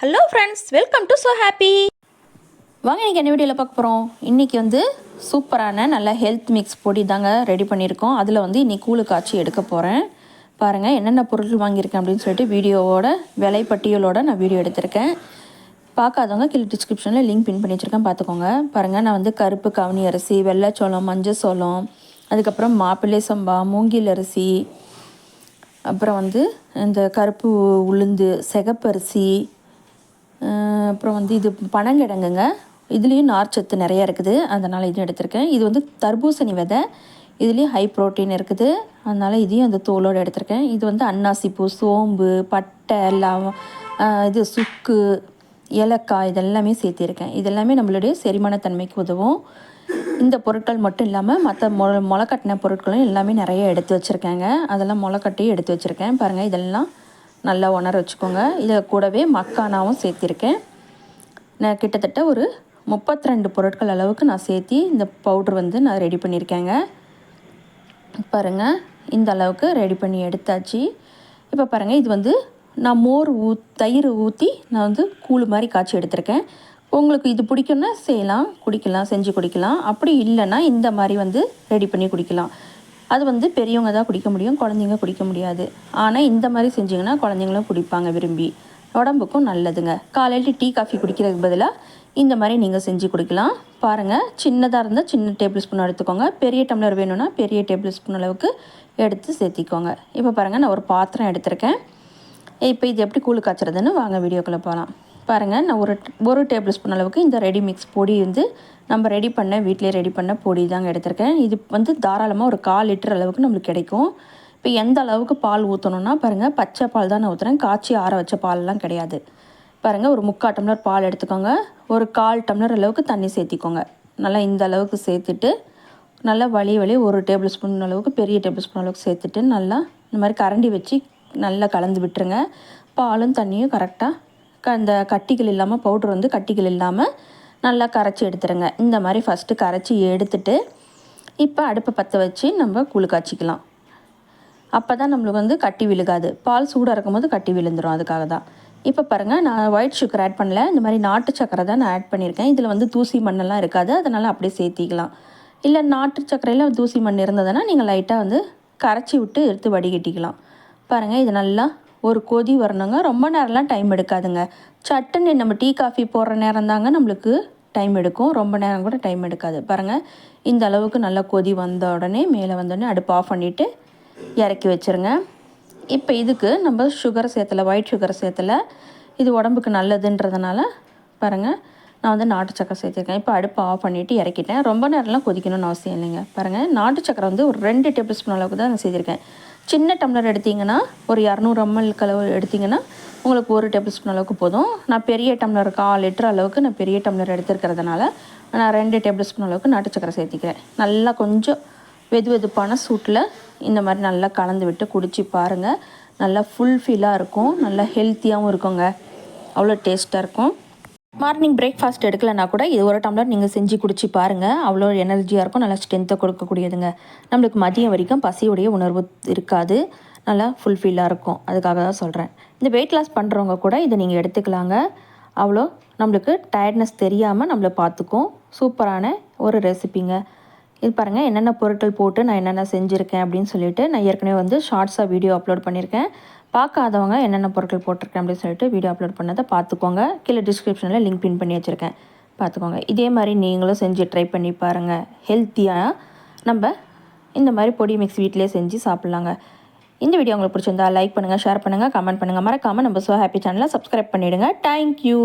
Hello friends welcome to so happy வாங்க இன்றைக்கி என்ன வீடியோவில் பார்க்க போகிறோம் இன்றைக்கி வந்து சூப்பரான நல்ல ஹெல்த் மிக்ஸ் பொடி தாங்க ரெடி பண்ணியிருக்கோம். அதில் வந்து இன்றைக்கி கூழு காய்ச்சி எடுக்க போகிறேன் பாருங்கள் என்னென்ன பொருட்கள் வாங்கியிருக்கேன் அப்படின்னு சொல்லிட்டு வீடியோவோட விலைப்பட்டியலோட நான் வீடியோ எடுத்திருக்கேன். பார்க்காதவங்க கீழே டிஸ்கிரிப்ஷனில் லிங்க் பின் பண்ணி வச்சுருக்கேன் பார்த்துக்கோங்க. பாருங்கள் நான் வந்து கருப்பு கவனி அரிசி வெள்ளைச்சோளம் மஞ்சள் சோளம் அதுக்கப்புறம் மாப்பிள்ளை சம்பா மூங்கில் அரிசி அப்புறம் வந்து இந்த கருப்பு உளுந்து சிகப்பரிசி அப்புறம் வந்து இது பனங்கிழங்குங்க. இதுலேயும் நார்ச்சத்து நிறைய இருக்குது. அதனால் இதுவும் எடுத்திருக்கேன். இது வந்து தர்பூசணி விதை. இதுலேயும் ஹை ப்ரோட்டீன் இருக்குது. அதனால் இதையும் அந்த தோலோடு எடுத்திருக்கேன். இது வந்து அன்னாசிப்பூ சோம்பு பட்டை லவ இது சுக்கு ஏலக்காய் இதெல்லாமே சேர்த்திருக்கேன். இதெல்லாமே நம்மளுடைய செரிமானத்தன்மைக்கு உதவும். இந்த பொருட்கள் மட்டும் இல்லாமல் மற்ற மொ முளைக்கட்டின பொருட்களும் எல்லாமே நிறைய எடுத்து வச்சுருக்கேங்க. அதெல்லாம் முளைக்கட்டி எடுத்து வச்சுருக்கேன். பாருங்கள் இதெல்லாம் நல்லா உணர வச்சுக்கோங்க. இதை கூடவே மக்கானாவும் சேர்த்திருக்கேன். நான் கிட்டத்தட்ட ஒரு முப்பத்தி ரெண்டு பொருட்கள் அளவுக்கு நான் சேர்த்தி இந்த பவுட்ரு வந்து நான் ரெடி பண்ணியிருக்கேங்க பாருங்கள் இந்த அளவுக்கு ரெடி பண்ணி எடுத்தாச்சு. இப்போ பாருங்கள் இது வந்து நான் மோர் ஊ தயிர் ஊற்றி நான் வந்து கூழ் மாதிரி காய்ச்சி எடுத்திருக்கேன். உங்களுக்கு இது பிடிக்கும்னா செய்யலாம் குடிக்கலாம் செஞ்சு குடிக்கலாம். அப்படி இல்லைன்னா இந்த மாதிரி வந்து ரெடி பண்ணி குடிக்கலாம். அது வந்து பெரியவங்க தான் குடிக்க முடியும் குழந்தைங்க குடிக்க முடியாது. ஆனால் இந்த மாதிரி செஞ்சிங்கன்னா குழந்தைங்களும் குடிப்பாங்க விரும்பி. உடம்புக்கும் நல்லதுங்க. காலையில் டீ காஃபி குடிக்கிறதுக்கு பதிலாக இந்த மாதிரி நீங்கள் செஞ்சு குடிக்கலாம். பாருங்கள் சின்னதாக இருந்தால் சின்ன டேபிள் ஸ்பூன் எடுத்துக்கோங்க. பெரிய டம்ளர் வேணும்னா பெரிய டேபிள் ஸ்பூன் அளவுக்கு எடுத்து சேர்த்திக்கோங்க. இப்போ பாருங்கள் நான் ஒரு பாத்திரம் எடுத்திருக்கேன். இப்போ இது எப்படி கூழ் காய்ச்சறதுன்னு வாங்க வீடியோக்குள்ளே போகலாம் பாருங்கள் நான் ஒரு ஒரு டேபிள் ஸ்பூன் அளவுக்கு இந்த ரெடி மிக்ஸ் பொடி வந்து நம்ம ரெடி பண்ண வீட்டிலே ரெடி பண்ண பொடி தாங்க எடுத்திருக்கேன். இது வந்து தாராளமாக ஒரு கால் லிட்டர் அளவுக்கு நம்மளுக்கு கிடைக்கும். இப்போ எந்த அளவுக்கு பால் ஊற்றணுன்னா பாருங்கள் பச்சை பால் தான் நான் ஊற்றுறேன் காய்ச்சி ஆற வச்ச பால்லாம் கிடையாது. பாருங்கள் ஒரு முக்கால் டம்ளர் பால் எடுத்துக்கோங்க. ஒரு கால் டம்ளர் அளவுக்கு தண்ணி சேர்த்திக்கோங்க. நல்லா இந்த அளவுக்கு சேர்த்துட்டு நல்லா வழி வழி ஒரு டேபிள் ஸ்பூன் அளவுக்கு பெரிய டேபிள் ஸ்பூன் அளவுக்கு சேர்த்துட்டு நல்லா இந்த மாதிரி கரண்டி வச்சு நல்லா கலந்து விட்டுருங்க. பாலும் தண்ணியும் கரெக்டாக அந்த கட்டிகள் இல்லாமல் பவுட்ரு வந்து கட்டிகள் இல்லாமல் நல்லா கரைச்சி எடுத்துருங்க. இந்த மாதிரி ஃபஸ்ட்டு கரைச்சி எடுத்துட்டு இப்போ அடுப்பை பற்ற வச்சு நம்ம கூழ் காய்ச்சிக்கலாம். அப்போ தான் நம்மளுக்கு வந்து கட்டி விழுகாது. பால் சூடாக இருக்கும்போது கட்டி விழுந்துடும் அதுக்காக தான். இப்போ பாருங்கள் நான் ஒயிட் சுகர் ஆட் பண்ணல. இந்த மாதிரி நாட்டு சக்கரை தான் நான் ஆட் பண்ணியிருக்கேன். இதில் வந்து தூசி மண்ணெல்லாம் இருக்காது. அதனால் அப்படியே சேர்த்திக்கலாம். இல்லை நாட்டு சக்கரையில் தூசி மண் இருந்ததுன்னா நீங்கள் லைட்டாக வந்து கரைச்சி விட்டு எடுத்து வடிகட்டிக்கலாம். பாருங்கள் இது நல்லா ஒரு கொதி வரணுங்க. ரொம்ப நேரம்லாம் டைம் எடுக்காதுங்க. சட்டுன்னு நம்ம டீ காஃபி போடுற நேரம் தாங்க நம்மளுக்கு டைம் எடுக்கும். ரொம்ப நேரம் கூட டைம் எடுக்காது. பாருங்கள் இந்த அளவுக்கு நல்லா கொதி வந்த உடனே மேலே வந்தோடனே அடுப்பு ஆஃப் பண்ணிவிட்டு இறக்கி வச்சுருங்க. இப்போ இதுக்கு நம்ம சுகர் சேர்த்தலை ஒயிட் சுகர் சேர்த்தலை இது உடம்புக்கு நல்லதுன்றதுனால பாருங்கள் நான் வந்து நாட்டு சக்கரை சேர்த்துருக்கேன். இப்போ அடுப்பை ஆஃப் பண்ணிவிட்டு இறக்கிட்டேன். ரொம்ப நேரம்லாம் கொதிக்கணும்னு அவசியம் இல்லைங்க. பாருங்கள் நாட்டு சக்கரை வந்து ஒரு ரெண்டு டேபிள் ஸ்பூன் அளவுக்கு தான் நான் செய்திருக்கேன் சின்ன டம்ளர் எடுத்திங்கன்னா ஒரு இரநூறு எம்எல் கலவு எடுத்திங்கன்னா உங்களுக்கு ஒரு டேபிள் ஸ்பூன் அளவுக்கு போதும். நான் பெரிய டம்ளர் கால் லிட்டர் அளவுக்கு நான் பெரிய டம்ளர் எடுத்துருக்கிறதுனால நான் ரெண்டு டேபிள் ஸ்பூன் அளவுக்கு நாட்டு சக்கரை சேர்த்திக்கிறேன். நல்லா கொஞ்சம் வெது வெதுப்பான சூட்டில் இந்த மாதிரி நல்லா கலந்து விட்டு குடித்து பாருங்கள் நல்லா ஃபுல்ஃபில்லாக இருக்கும். நல்லா ஹெல்த்தியாகவும் இருக்குங்க. அவ்வளோ டேஸ்ட்டாக இருக்கும். மார்னிங் பிரேக்ஃபாஸ்ட் எடுக்கலைன்னா கூட இது ஒரு டம்ளர் நீங்கள் செஞ்சு குடிச்சு பாருங்கள் அவ்வளோ எனர்ஜியாக இருக்கும். நல்லா ஸ்ட்ரென்த்தை கொடுக்கக்கூடியதுங்க. நம்மளுக்கு மதியம் வரைக்கும் பசியுடைய உணர்வு இருக்காது. நல்லா ஃபுல்ஃபில்லாக இருக்கும். அதுக்காக தான் சொல்கிறேன் இந்த வெயிட் லாஸ் பண்ணுறவங்க கூட இதை நீங்கள் எடுத்துக்கலாங்க. அவ்வளோ நம்மளுக்கு டயர்ட்னஸ் தெரியாமல் நம்மளை பார்த்துக்கும். சூப்பரான ஒரு ரெசிபிங்க இது பாருங்கள் என்னென்ன பொருட்கள் போட்டு நான் என்னென்ன செஞ்சுருக்கேன் அப்படின்னு சொல்லிட்டு நான் ஏற்கனவே வந்து ஷார்ட்ஸாக வீடியோ அப்லோட் பண்ணியிருக்கேன். பார்க்காதவங்க என்னென்ன பொருட்கள் போட்டிருக்கேன் அப்படின்னு சொல்லிட்டு வீடியோ அப்லோட் பண்ணதை பார்த்துக்கோங்க. கீழே டிஸ்கிரிப்ஷனில் லிங்க் பின் பண்ணி வச்சுருக்கேன். பார்த்துக்கோங்க. இதே மாதிரி நீங்களும் செஞ்சு ட்ரை பண்ணி பாருங்கள் ஹெல்த்தியாக நம்ம இந்த மாதிரி பொடி மிக்ஸ் வீட்டிலே செஞ்சு சாப்பிட்லாங்க. இந்த வீடியோ உங்களுக்கு பிடிச்சிருந்தா லைக் பண்ணுங்கள் ஷேர் பண்ணுங்கள் கமெண்ட் பண்ணுங்கள் மறக்காமல் நம்ம ஸோ ஹாப்பி சேனலை சப்ஸ்கிரைப் பண்ணிவிடுங்க தேங்க்யூ